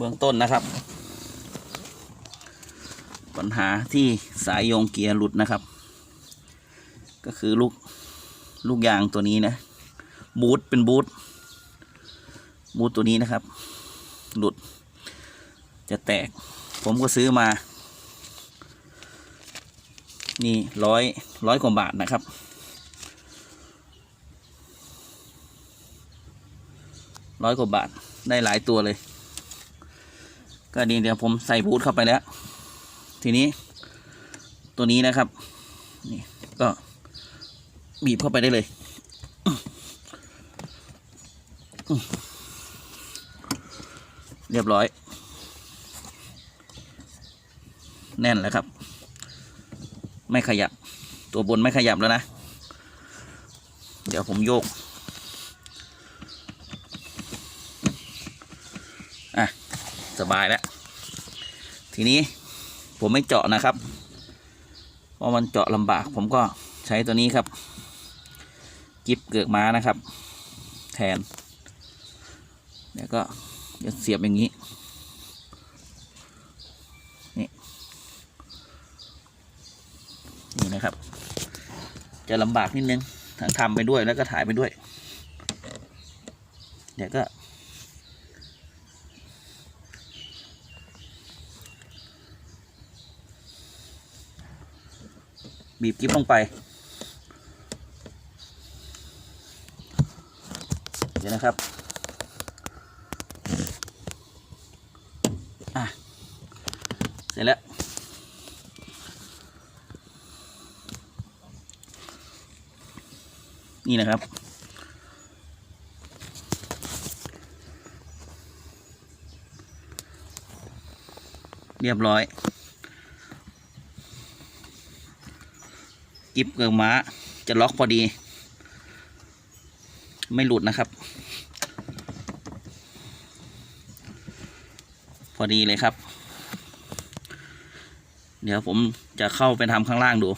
เบื้องต้นนะครับ ปัญหาที่สายโยงเกียร์หลุดนะครับ ก็คือลูกลูกยางตัวนี้นะ บูทเป็นบูทบูทตัวนี้นะครับ หลุด จะแตก ผมก็ซื้อมา นี่ร้อยร้อยกว่าบาทนะครับร้อยกว่าบาท ได้หลายตัวเลย ก็ดีเดี๋ยวผมใส่บูทเข้าไปแล้ว ทีนี้ตัวนี้นะครับนี่ก็บีบเข้าไปได้เลย เรียบร้อย แน่นแล้วครับ ไม่ขยับ ตัวบนไม่ขยับแล้วนะ เดี๋ยวผมโยก อะ สบายแล้ว ทีนี้ผมไม่เจาะนะครับ เพราะมันเจาะลำบาก ผมก็ใช้ตัวนี้ครับกิบเกือกม้านะครับ แทนเดี๋ยวก็จะเสียบอย่างนี้ นี่นี่นะครับ จะลำบากนิดนึงทั้งทำไปด้วยแล้วก็ถ่ายไปด้วย เดี๋ยวก็ บีบกิ๊บลงไป เดี๋ยวนะครับอะเสร็จแล้วนี่นะครับ เรียบร้อย กิบเกลือม้า จะล็อกพอดี ไม่หลุดนะครับ พอดีเลยครับ เดี๋ยวผมจะเข้าไปทำข้างล่างดู